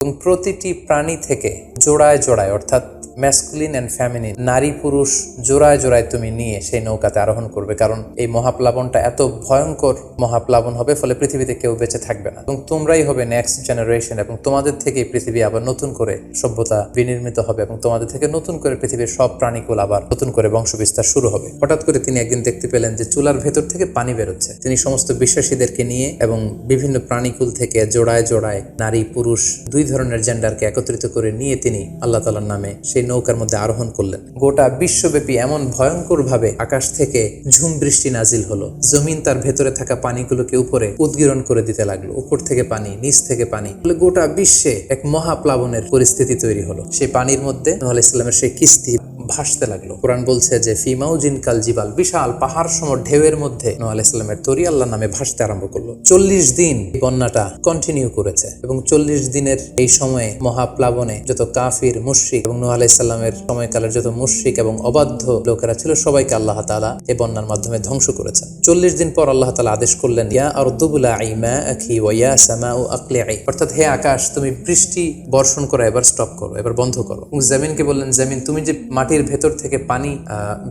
এবং প্রতিটি প্রাণী থেকে জোড়ায় জোড়ায় অর্থাৎ ম্যাসকুলিন অ্যান্ড ফ্যামিনিন নারী পুরুষ জোড়ায় জোড়ায় তুমি নিয়ে সেই নৌকাতে আরোহণ করবে, কারণ এই মহাপ্লাবনটা এত ভয়ঙ্কর মহাপ্লাবন হবে, ফলে পৃথিবীতে কেউ বেঁচে থাকবে না। এবং তোমরাই হবে নেক্সট জেনারেশন এবং তোমাদের থেকেই পৃথিবী আবার নতুন করে সভ্যতা বিনির্মিত হবে, এবং তোমাদের থেকে নতুন করে পৃথিবীর সব প্রাণীকুল আবার নতুন করে বংশবিস্তার শুরু হবে। হঠাৎ করে তিনি একদিন দেখতে পেলেন যে চুলার ভেতর থেকে পানি বেরোচ্ছে। তিনি সমস্ত বিশ্বাসীদেরকে নিয়ে এবং বিভিন্ন প্রাণীকুল থেকে জোড়ায় জোড়ায় নারী পুরুষ দুই ধরনের জেন্ডারকে একত্রিত করে নিয়ে তিনি আল্লাহ তালার নামে সেই নৌকার মধ্যে আরোহণ করলেন। গোটা বিশ্বব্যাপী এমন ভয়ঙ্কর ভাবে আকাশ থেকে ঝুম বৃষ্টি নাজিল হলো। জমিন তার ভেতরে থাকা পানিগুলোকে উপরে উদ্গীরণ করে দিতে লাগল। উপর থেকে পানি, নিচ থেকে পানি। গোটা বিশ্বে এক মহাপ্লাবনের পরিস্থিতি তৈরি হলো। সেই পানির মধ্যে নোহাল ইসলামের সেই কিস্তি ভাসতে লাগল। কোরআন বলছে যে ফিমাউজিন কাল জিবাল বিশাল পাহাড় সম ঢেউয়ের মধ্যে নোয়া আলাইসাল্লামের তরি আল্লাহ নামে ভাসতে আরম্ভ করল। চল্লিশ দিন বন্যাটা কন্টিনিউ করেছে এবং চল্লিশ দিনের এই সময়ে মহাপ্লাবনে যত কাফির, মুশ্রিক এবং নোয়া আলাইসাল্লামের সময়কালের যত মুশ্রিক এবং অবাধ্য লোকেরা ছিল, সবাইকে আল্লাহ তালা এই বন্যার মাধ্যমে ধ্বংস করেছেন। চল্লিশ দিন পর আল্লাহ তালা আদেশ করলেন, ইয়া আরদুবুলা আইমা আখি ওয়া সামা ও আকলে আই অর্থাৎ, হে আকাশ, তুমি বৃষ্টি বর্ষণ করো, এবার স্টপ করো, এবার বন্ধ করো। জামিনকে বললেন, জামিন, তুমি যে মাটির ভেতর থেকে পানি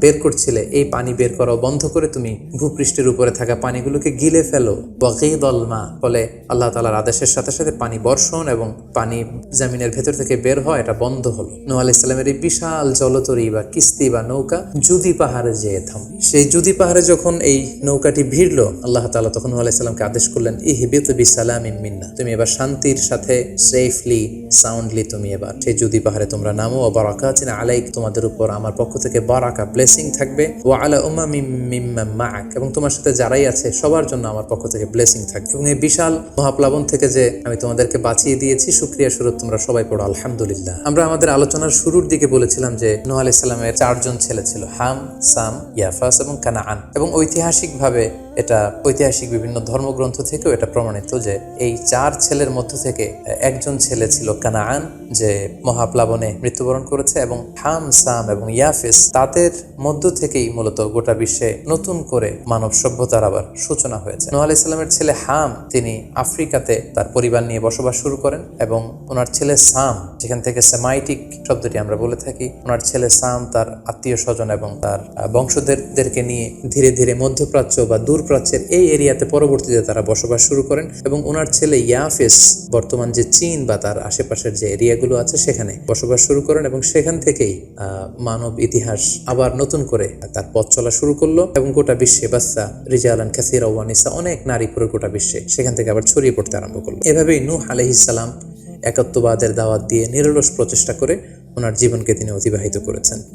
বের করছিলে, এই পানি বের করা, বন্ধ করে তুমি ভূপৃষ্ঠের উপরে থাকা পানিগুলোকে গিলে ফেলো। ওয়াকিদল মা, ফলে আল্লাহ তালার আদেশের সাথে সাথে পানি বর্ষণ এবং পানি জামিনের ভেতর থেকে বের হয় এটা বন্ধ হলো। নূহ আলাইসাল্লামের এই বিশাল জলতরি বা কিস্তি বা নৌকা জুদি পাহাড়ে যেয়ে থাম। সেই জুদি পাহাড়ে যখন এই নৌকাটি ভিড়লো, আল্লাহ তালা তখন নূহ আলাইসাল্লামকে আদেশ করলেন, ইহিবিত বিসালাম মিন্না, তুমি এবার শান্তির সাথে সেফলি সাউন্ডলি তুমি এবার সেই জুদি পাহাড়ে তোমরা নামো বারাকাতিন আলাইক, তোমাদের উপর আমার পক্ষ থেকে বারাকা ব্লেসিং থাকবে। ও আলা উমা মিম্মা এবং তোমার সাথে যারাই আছে, সবার জন্য আমার পক্ষ থেকে ব্লেসিং থাকবে। এবং এই বিশাল মহাপ্লাবন থেকে যে আমি তোমাদেরকে বাঁচিয়ে দিয়েছি, সুক্রিয়া স্বরূপ তোমরা সবাই পড়ো, আলহামদুলিল্লাহ। আমরা আমাদের আলোচনার শুরুর দিকে বলেছিলাম যে, নোহ আলাইসাল্লামের চারজন ছেলে ছিল, হাম, সাম, ইয়াফাস এবং কানাআন। এবং ঐতিহাসিকভাবে এটা ঐতিহাসিক বিভিন্ন ধর্মগ্রন্থ থেকেও এটা প্রমাণিত যে এই চার ছেলের মধ্য থেকে একজন ছেলে ছিল কানাআন, যে মহাপ্লাবনে মৃত্যুবরণ করেছে, এবং হাম, সাম এবং ইয়াফিস তাদের মধ্য থেকেই মূলত গোটা বিশ্বে নতুন করে মানব সভ্যতার আবার সূচনা হয়েছে। নোহ আলাইসাল্লামের ছেলে হাম, তিনি আফ্রিকাতে তার পরিবার নিয়ে বসবাস শুরু করেন, এবং ওনার ছেলে সাম, যেখান থেকে সেমাইটিক শব্দটি আমরা বলে থাকি, ওনার ছেলে সাম তার আত্মীয় স্বজন এবং তার বংশধরদেরকে নিয়ে ধীরে ধীরে মধ্যপ্রাচ্য বা দূরপ্রাচ্যের এই এরিয়াতে পরবর্তীতে তারা বসবাস শুরু করেন এবং ওনার ছেলে ইয়াফিস বর্তমান যে চীন বা তার আশেপাশের যে এরিয়াগুলো আছে সেখানে বসবাস শুরু করেন এবং সেখান থেকেই মানব ইতিহাস আবার নতুন করে তার পথ চলা শুরু করল এবং গোটা বিশ্বে বাচ্চা রিজালান কাসিরা ওয়ানিসা অনেক নারী পুরো গোটা বিশ্বে সেখান থেকে আবার ছড়িয়ে পড়তে আরম্ভ করল। এভাবেই নূহ আলহিসাল্লাম একাত্মবাদের দাওয়াত দিয়ে নিরলস প্রচেষ্টা করে ওনার জীবনকে তিনি অতিবাহিত করেছেন।